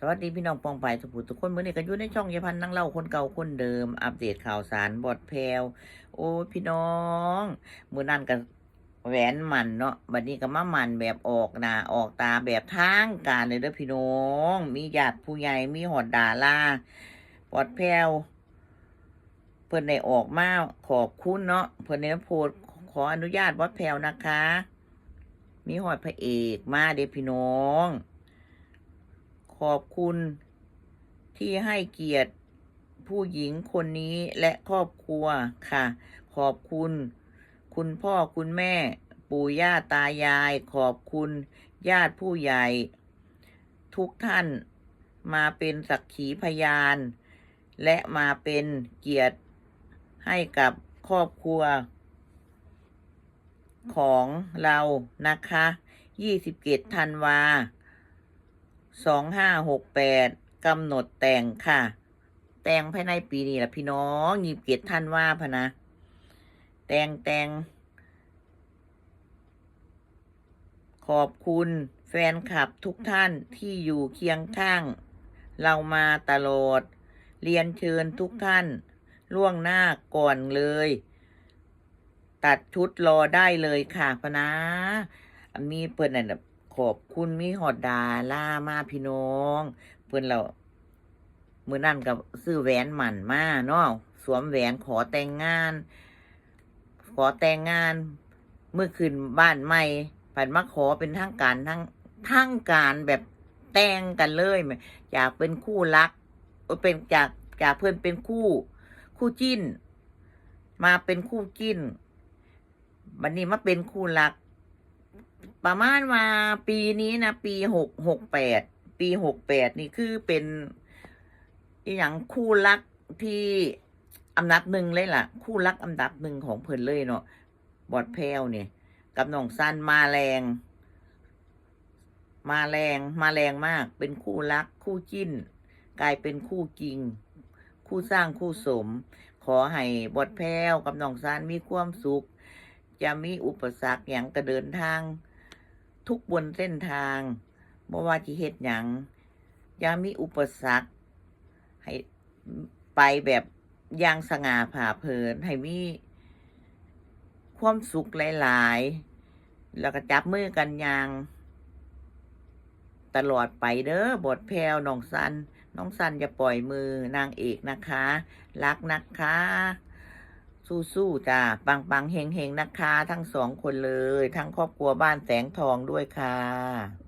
สวัสดีพี่น้องปองไปสุภูทุกคนเมื่อนี้ก็อยู่ในช่องยายพันนั่งเล่าคนเก่าคนเดิม อัปเดตข่าวสารบทแพลวโอ้พี่น้องมือนั่นก็แหวนมันเนาะบัดนี้ก็มามันแบบออกหนาออกตาแบบทางการเลยเด้อพี่น้อง มีญาติผู้ใหญ่มีหอดดาราบทแพลวเพิ่นได้ออกมาขอบคุณเนาะเพิ่นได้โพสต์ขออนุญาตบทแพลวนะคะ มีหอดพระเอกมาเด้อพี่น้อง ขอบคุณที่ให้เกียรติผู้หญิงคนนี้และครอบครัวค่ะ ขอบคุณ คุณพ่อคุณแม่ ปู่ย่าตายาย ขอบคุณญาติผู้ใหญ่ ทุกท่านมาเป็นสักขีพยาน และมาเป็นเกียรติให้กับครอบครัว ของเรานะคะ 27ธันวา สองห้าหกแปดกำหนดแต่งค่ะ แต่งภายในปีนี้แหละพี่น้องยีบเกียรติท่านว่าพะนะ แต่งแต่ง ขอบคุณแฟนคลับทุกท่านที่อยู่เคียงข้าง เรามาตลอด เรียนเชิญทุกท่าน ล่วงหน้าก่อนเลย ตัดชุดรอได้เลยค่ะพะนะ มีเปิดน่ะ ขอบคุณมีหอดดาล่ามาพี่น้อง เพื่อนเรามือนั่นกับซื้อแหวนหมันมาเนาะสวมแหวนขอแต่งงาน ขอแต่งงาน เมื่อคืนบ้านใหม่ผันมาขอเป็นทางการทั้งทั้งการแบบแต่งกันเลยอยากเป็นคู่รักเป็นจากจากเพื่อนเป็นคู่ คู่จิ้น มาเป็นคู่จิ้นบันนี้มาเป็นคู่รัก ประมาณมาปีนี้นะปีหกหกแปดปีหกแปดนี่คือเป็นอย่างคู่รักที่อันดับหนึ่งเลยล่ะ คู่รักอันดับหนึ่งของเพิ่นเลยเนาะบอดแพลวเนี่ยกับน้องซันมาแรง มาแรงมาแรงมาก เป็นคู่รักคู่จิ้น กลายเป็นคู่จริง คู่สร้างคู่สม ขอให้บอดแพลวกับน้องซันมีความสุข จะมีอุปสรรคอย่างกระเดินทาง ทุกบนเส้นทางบ่ว่าที่เหยังอย่ามีอุปสรรค ให้ไปแบบอย่างสง่าผ่าเผยให้มีความสุขหลาย ๆ แล้วก็จับมือกันอย่าง ตลอดไปเด้อบทแพลวน้องสัน น้องสันอย่าปล่อยมือนางเอกนะคะ รักนะคะ สู้ๆจ้าปังปังๆเฮงเฮงนะคะ ทั้งสองคนเลย ทั้งครอบครัวบ้านแสงทองด้วยค่ะ